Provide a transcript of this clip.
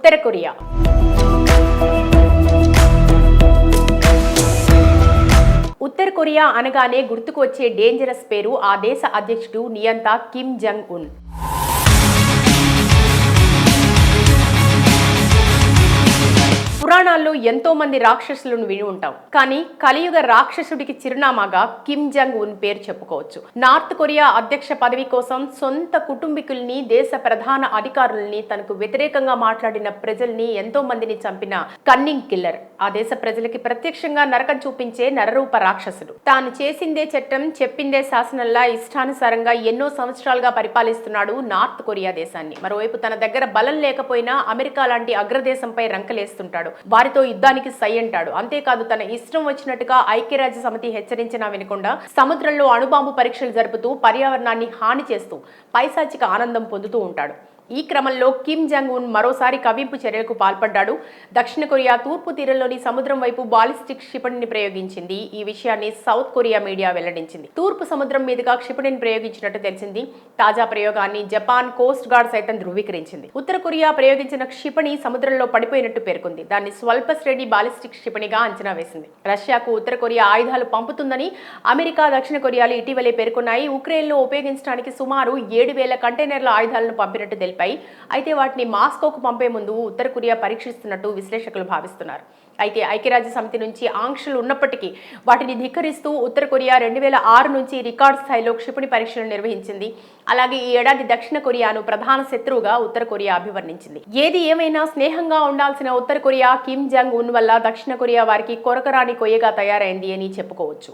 ఉత్తర Korea. ఉత్తర Korea అనగానే గుర్తుకు వచ్చే డేంజరస్ పేరు ఆ దేశ అధ్యక్షుడు నియంత కిమ్ జంగ్ ఉన్ పురాణాల్లో ఎంతో మంది రాక్షసులను విని ఉంటాం. కానీ కలియుగ రాక్షసుడికి చిరునామాగా కిమ్ జంగ్ ఉన్ పేరు చెప్పుకోవచ్చు. నార్త్ కొరియా అధ్యక్ష పదవి కోసం సొంత కుటుంబీకుల్ని దేశ ప్రధాన అధికారుల్ని తనకు వ్యతిరేకంగా మాట్లాడిన ప్రజల్ని ఎంతో మందిని చంపిన కన్నింగ్ కిల్లర్. ఆ దేశ ప్రజలకి ప్రత్యక్షంగా నరకం చూపించే నరరూప రాక్షసుడు. తాను చేసిందే చట్టం చెప్పిందే శాసనంలా ఇష్టానుసారంగా ఎన్నో సంవత్సరాలుగా పరిపాలిస్తున్నాడు నార్త్ కొరియా దేశాన్ని. మరోవైపు తన దగ్గర బలం లేకపోయినా అమెరికా లాంటి అగ్రదేశంపై రంకలేస్తుంటాడు. వారి వారితో యుద్ధానికి సై అంటాడు. అంతేకాదు తన ఇష్టం వచ్చినట్టుగా ఐక్యరాజ్య సమితి హెచ్చరించినా వినకుండా సముద్రంలో అణుబాంబు పరీక్షలు జరుపుతూ పర్యావరణాన్ని హాని చేస్తూ పైశాచిక ఆనందం పొందుతూ ఉంటాడు. ఈ క్రమంలో కిమ్ జంగ్ ఉన్ మరోసారి కవింపు చర్యలకు పాల్పడ్డాడు. దక్షిణ కొరియా తూర్పు తీరంలోని సముద్రం వైపు బాలిస్టిక్ క్షిపణిని ప్రయోగించింది. ఈ విషయాన్ని సౌత్ కొరియా మీడియా వెల్లడించింది. తూర్పు సముద్రం మీదుగా క్షిపణిని ప్రయోగించినట్టు తెలిసింది. తాజా ప్రయోగాన్ని జపాన్ కోస్ట్ గార్డ్ సైతం ధృవీకరించింది. ఉత్తర కొరియా ప్రయోగించిన క్షిపణి సముద్రంలో పడిపోయినట్టు పేర్కొంది. దాన్ని స్వల్ప శ్రేణి బాలిస్టిక్ క్షిపణిగా అంచనా వేసింది. రష్యాకు ఉత్తర కొరియా ఆయుధాలు పంపుతుందని అమెరికా దక్షిణ కొరియాలు ఇటీవలే పేర్కొన్నాయి. ఉక్రెయిన్లో ఉపయోగించడానికి సుమారు ఏడు వేల కంటైనర్ల ఆయుధాలను పంపినట్టు తెలిపాయి అయితే వాటిని మాస్కోకు పంపే ముందు ఉత్తర కొరియా పరీక్షిస్తున్నట్టు విశ్లేషకులు భావిస్తున్నారు. అయితే ఐక్యరాజ్య సమితి నుంచి ఆంక్షలు ఉన్నప్పటికీ వాటిని ధిక్కరిస్తూ ఉత్తర కొరియా రెండు వేల ఆరు నుంచి రికార్డ్ స్థాయిలో క్షిపణి పరీక్షలు నిర్వహించింది. అలాగే ఈ ఏడాది దక్షిణ కొరియాను ప్రధాన శత్రువుగా ఉత్తర కొరియా అభివర్ణించింది. ఏది ఏమైనా స్నేహంగా ఉండాల్సిన ఉత్తర కొరియా కిమ్ జంగ్ ఉన్ వల్ల దక్షిణ కొరియా వారికి కొరకరాని కొయ్యగా తయారైంది అని చెప్పుకోవచ్చు.